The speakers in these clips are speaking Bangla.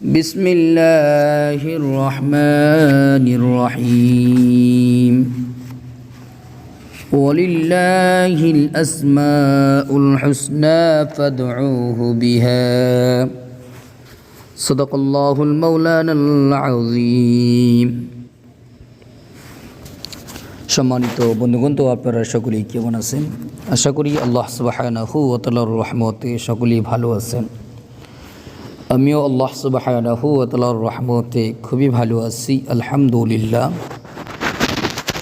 بسم الله الرحمن الرحيم ولله الأسماء الحسنى فادعوه بها صدق الله المولانا العظيم সম্মানিত বন্ধুগণ তো আপনারা সকলেই কেমন আছেন আশা করি আল্লাহ সুবাহানাহু ও তালার রহমতে সকলেই ভালো আছেন আমিও আল্লাহ সুবাহানাহু রহমতে খুবই ভালো আছি, আলহামদুলিল্লাহ।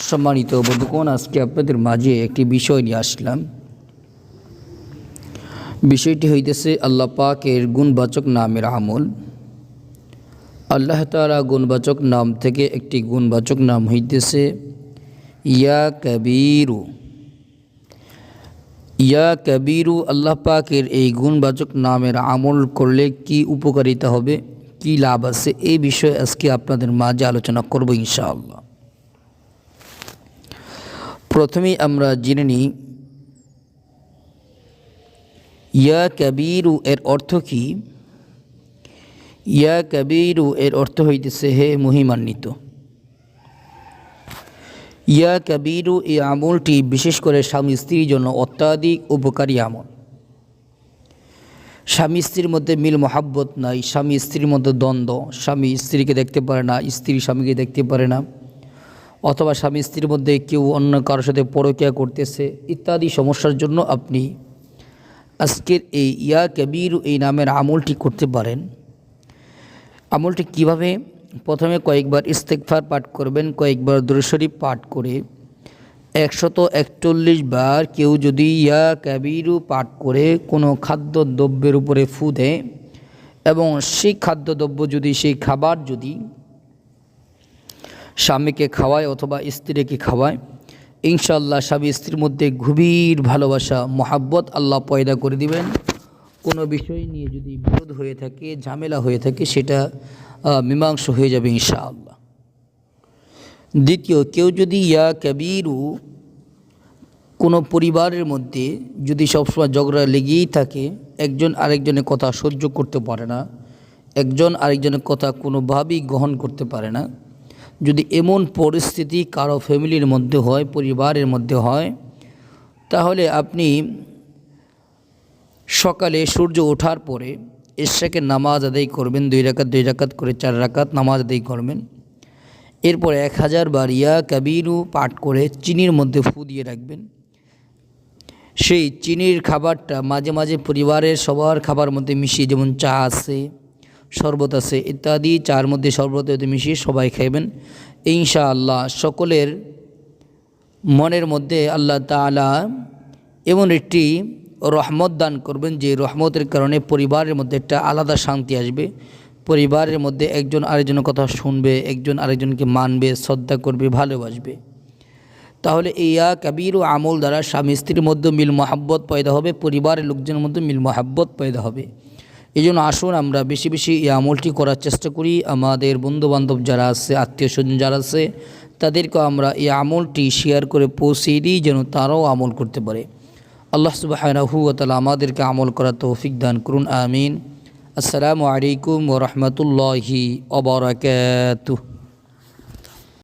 সম্মানিত বন্ধুগণ, আজকে আপনাদের মাঝে একটি বিষয় নিয়ে আসলাম। বিষয়টি হইতেছে আল্লাহ পাকের গুণবাচক নামের আমল। আল্লাহ তালা গুণবাচক নাম থেকে একটি গুণবাচক নাম হইতেছে, ইয়া কবিরু। ইয়া কবিরু, আল্লাহ পাকের এই গুণবাচক নামের আমল করলে কি উপকারিতা হবে? কি লাভ আছে? এই বিষয়ে আজকে আপনাদের মাঝে আলোচনা করব ইনশাআল্লাহ। প্রথমেই আমরা জেনে নিই, ইয়া কবিরু এর অর্থ কি? ইয়া কবিরু এর অর্থ হইতেছে হে মহিমান্বিত। ইয়া কবিরু এই আমলটি বিশেষ করে স্বামী স্ত্রীর জন্য অত্যাধিক উপকারী আমল। স্বামী স্ত্রীর মধ্যে মিল মহাব্বত নাই, স্বামী স্ত্রীর মধ্যে দ্বন্দ্ব, স্বামী স্ত্রীকে দেখতে পারে না, স্ত্রী স্বামীকে দেখতে পারে না, অথবা স্বামী স্ত্রীর মধ্যে কেউ অন্য কারোর সাথে পরকিয়া করতেছে, ইত্যাদি সমস্যার জন্য আপনি আজকের এই ইয়া কবির এই নামের আমলটি করতে পারেন। আমলটি কীভাবে? প্রথমে কয়েকবার ইস্তেকফার পাঠ করবেন, কয়েকবার দুরশরীফ পাঠ করে। একশত একচল্লিশ বার কেউ যদি ইয়া ক্যাবিরু পাঠ করে, কোনো খাদ্য দ্রব্যের উপরে ফু দেয়, এবং সেই খাদ্যদ্রব্য যদি, সেই খাবার যদি স্বামীকে খাওয়ায় অথবা স্ত্রীকে খাওয়ায় ইনশাল্লাহ স্বামী স্ত্রীর মধ্যে গভীর ভালোবাসা, মহাব্বত আল্লাহ পয়দা করে দিবেন। কোনো বিষয় নিয়ে যদি বিরোধ হয়ে থাকে, ঝামেলা হয়ে থাকে, সেটা মীমাংস হয়ে যাবে ইনশাআল্লাহ। দ্বিতীয়, কেউ যদি ইয়া কবিরু কোনো পরিবারের মধ্যে যদি সবসময় ঝগড়া লেগেই থাকে, একজন আরেকজনের কথা সহ্য করতে পারে না, একজন আরেকজনের কথা কোনোভাবেই গ্রহণ করতে পারে না, যদি এমন পরিস্থিতি কারও ফ্যামিলির মধ্যে হয়, পরিবারের মধ্যে হয়, তাহলে আপনি সকালে সূর্য ওঠার পরে এশাকে নামাজ আদায় করবেন, দুই রাকাত দুই রাকাত করে চার রাকাত নামাজ আদায় করবেন। এরপর এক হাজার বার ইয়া কাবিরু পাঠ করে চিনির মধ্যে ফু দিয়ে রাখবেন। সেই চিনির খাবারটা মাঝে মাঝে পরিবারের সবার খাবার মধ্যে মিশিয়ে, যেমন চা আছে, শরবত আছে ইত্যাদি, চার মধ্যে শরবত মিশিয়ে সবাই খাইবেন। ইনশা আল্লাহ সকলের মনের মধ্যে আল্লাহ তালা এমন একটি রহমত দান করবেন যে রহমতের কারণে পরিবারের মধ্যে একটা আলাদা শান্তি আসবে। পরিবারের মধ্যে একজন আরেকজনের কথা শুনবে, একজন আরেকজনকে মানবে, শ্রদ্ধা করবে, ভালোবাসবে। তাহলে ইয়া কাবির ও আমল দ্বারা স্বামী স্ত্রীর মধ্যে মিল মহাব্বত পয়দা হবে, পরিবারের লোকজনের মধ্যে মিল মহাব্বত পয়দা হবে। এই জন্য আসুন আমরা বেশি বেশি এই আমলটি করার চেষ্টা করি। আমাদের বন্ধুবান্ধব যারা আছে, আত্মীয় স্বজন যারা আছে, তাদেরকেও আমরা এই আমলটি শেয়ার করে পৌঁছে দিই, যেন তারাও আমল করতে পারে। আল্লাহ সুবাহু তালা আমাদেরকে আমল করার তৌফিক দান করুন আমিন। আসসালামু আলাইকুম ওরহমতুল্লাহি অবরাকাতুহ